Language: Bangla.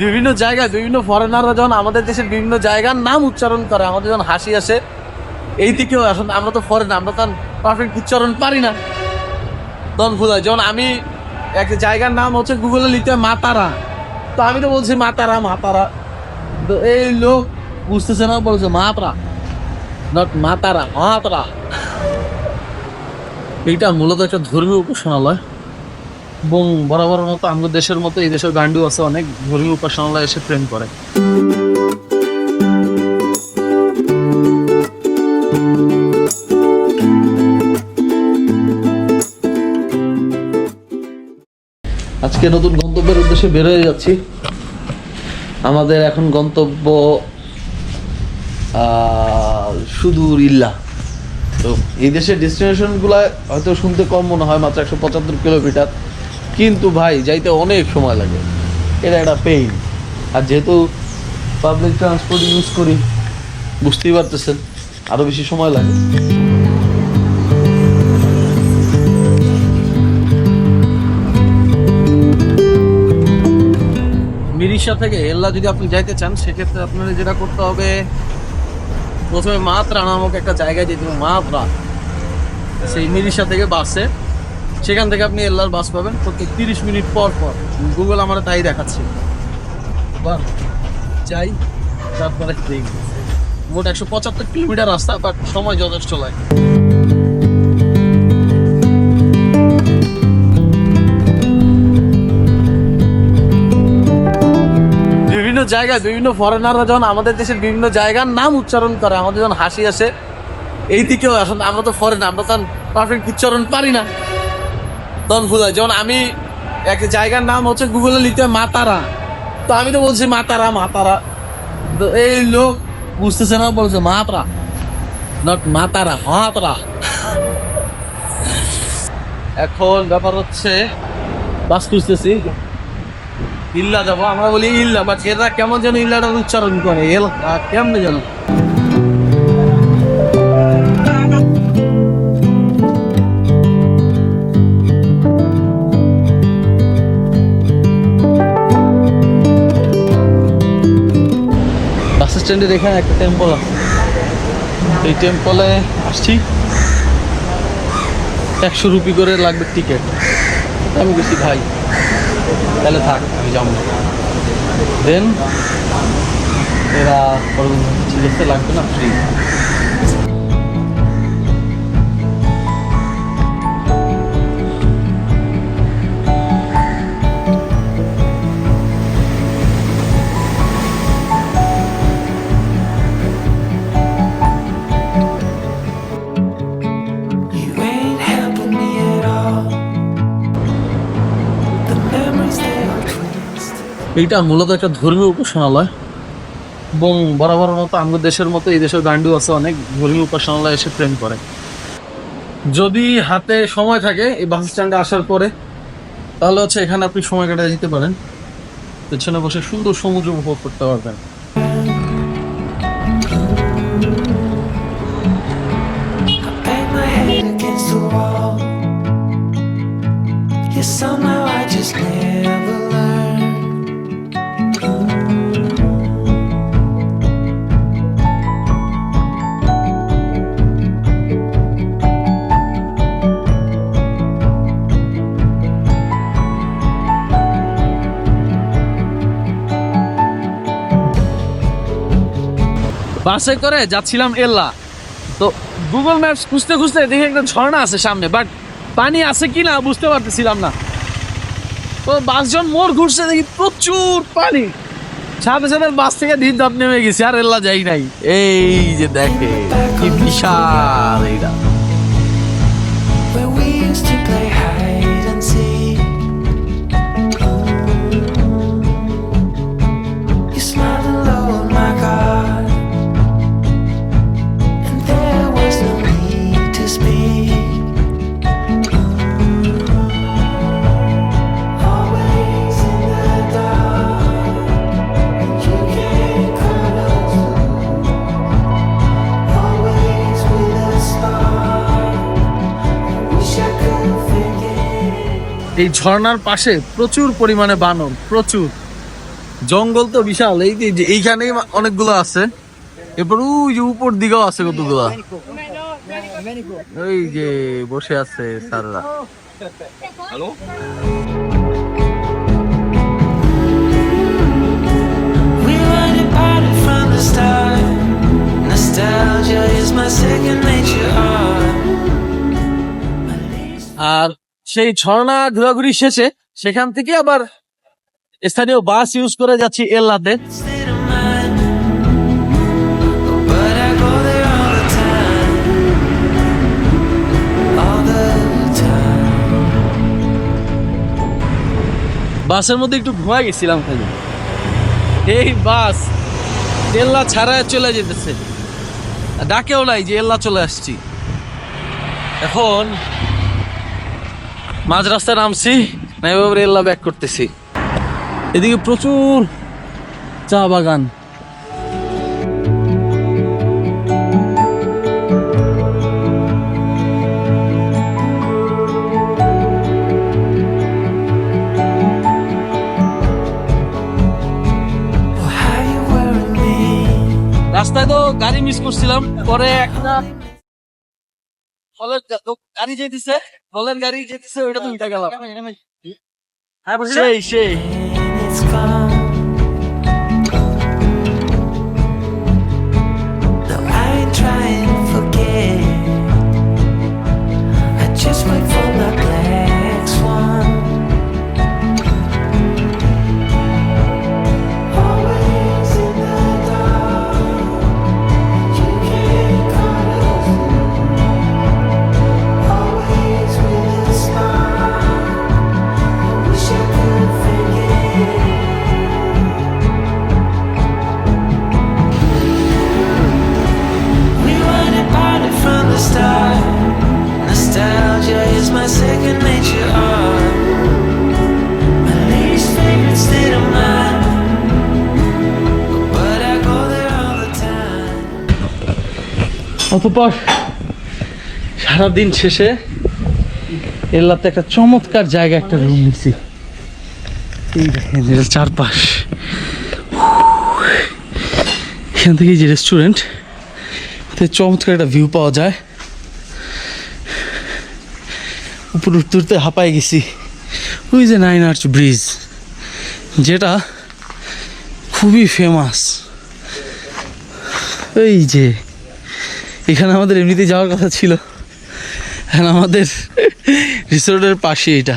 বিভিন্ন জায়গায় বিভিন্ন ফরেনাররা যখন আমাদের দেশের বিভিন্ন জায়গার নাম উচ্চারণ করে, আমাদের যখন হাসি আসে, এই দিকেও এখন আমরা তো ফরেন আমরা তো পারফেক্ট উচ্চারণ পারি না। তখন ভুল হয়। যেমন আমি এক জায়গার নাম হচ্ছে গুগলে লিখতে মাতারা। তো আমি তো বলছি মাতারা মাতারা। তো এই লোক বুঝতেছে না, বলছে মাতরা। নট মাতারা, মাতরা। এইটা মূলত একটা ধর্মীয় উপাসনালয়। এবং বরাবর মতো আমাদের দেশের মতো এই দেশের গান্ডু আছে অনেক, ধর্মীয় উপাসনালয় এসে প্রেম করে। আজকে নতুন গন্তব্যের উদ্দেশ্যে বের হয়ে যাচ্ছি। আমাদের এখন গন্তব্য সুদূর ইল্লা। তো এই দেশের ডেস্টিনেশনগুলো হয়তো শুনতে কম মনে হয়, মাত্র একশো পঁচাত্তর কিলোমিটার। কিন্তু ভাই, যাইতে অনেক সময় লাগে। এটা একটা পেইন আর যেহেতু পাবলিক ট্রান্সপোর্ট ইউজ করি, বুঝতেই পারতেছেন আরও বেশি সময় লাগে। মিরিশা থেকে এল্লা যদি আপনি যাইতে চান, সেক্ষেত্রে আপনার যেটা করতে হবে, প্রথমে মাত্রা নামক একটা জায়গায় যেতে হবে, মাত্রা। সেই মিরিশা থেকে বাসে। সেখান থেকে আপনি এল্লার বাস পাবেন প্রত্যেক তিরিশ মিনিট পর পর। গুগল আমার তাই দেখাচ্ছে। বাহ, যাই, তারপরে মোট একশো পঁচাত্তর কিলোমিটার রাস্তা, বাট সময় যথেষ্ট লাগে। বিভিন্ন জায়গায় বিভিন্ন ফরেনাররা যখন আমাদের দেশের বিভিন্ন জায়গার নাম উচ্চারণ করে, আমাদের যখন হাসি আসে, এই দিকেও এখন আমরা তো ফরেন আমরা তো পারফেক্ট উচ্চারণ পারি না। তখন ভুল হয় যেমন আমি এক জায়গার নাম হচ্ছে গুগলে লিখতে হয় মাতারা। তো আমি তো বলছি মাতারা মাতারা। তো এই লোক বুঝতেছে না, বলছে মাতরা। নট মাতারা, মাতরা। এখন ব্যাপার হচ্ছে, বাস খুঁজতেছি। ইল্লা যাব, আমরা বলি ইল্লা বাট এরা কেমন যেন ইল্লাটার উচ্চারণ করে এল কেমনে যেন। স্ট্যান্ডের এখানে একটা টেম্পল আছে। এই টেম্পলে আসছি। একশো রুপি করে লাগবে টিকিট আমি বেশি ভাই, তাহলে থাক, আমি যাব দেন এরা ঠিক আছে, লাগবে না ফ্রি এইটা মূলত একটা ধর্মীয় উপাসনালয়। এবং বরাবর মতো আমাদের দেশের মতো এই দেশের গান্ডু আছে অনেক, ধর্মীয় উপাসনালয় এসে প্রেম করে। যদি হাতে সময় থাকে এই বাস স্ট্যান্ডে আসার পরে, তাহলে হচ্ছে এখানে আপনি সময় কাটাতে যেতে পারেন। পেছনে বসে সুন্দর সমুদ্র উপভোগ করতে পারবেন। Somehow I just never বাসে করে যাচ্ছিলাম এল্লা। তো গুগল ম্যাপস খুঁজতে খুঁজতে দেখি একটা ঝর্ণা আছে সামনে বাট পানি আছে কি না বুঝতে পারতেছিলাম না। তো বাসজন মোর ঘুরছে, দেখি প্রচুর পানি। সাথে সাথে বাস থেকে দিন দাপ নেমে গেছি, আর এল্লা যাই নাই। এই যে দেখে, কি বিশাল এইটা। এই ঝর্ণার পাশে প্রচুর পরিমাণে বানর প্রচুর। জঙ্গল তো বিশাল এই যে- এইখানেই অনেকগুলো আছে। এরপর ওই যে উপর দিকেও আছে কতগুলো? ওই যে বসে আছে স্যাররা। Nature. আর সেই ঝর্ণা ঘোরাঘুরি শেষে সেখান থেকে আবার স্থানীয় বাস ইউজ করে যাচ্ছি এল্লাতে. বাসের মধ্যে একটু ঘুমাই গেছিলাম খালি। এই বাস এল্লা ছাড়ায় চলে যেতেছে। ডাকেও নাই যে এল্লা চলে আসছি। এখন মাঝ রাস্তায় নামছি এভাবে ব্যাক করতেছি এদিকে প্রচুর চা বাগান? রাস্তায় তো গাড়ি মিস করছিলাম পরে একটা ফলের গাড়ি যেতেছে ফলের গাড়ি যেতেছে ওইটা তো উল্টা গেলাম। সেই সেই। অতপর সারাদিন শেষে এলাতে একটা চমৎকার জায়গা, একটা রুম নিছি এটা চারপাশ। এখান থেকে যে রেস্টুরেন্ট চমৎকার একটা ভিউ পাওয়া যায়। উপরে উঠতে উঠতে হাঁপায় গেছি। ওই যে নাইন আর্চ ব্রিজ যেটা খুবই ফেমাস এই যে এখানে আমাদের এমনিতে যাওয়ার কথা ছিল। এখন আমাদের রিসোর্টের পাশে এটা।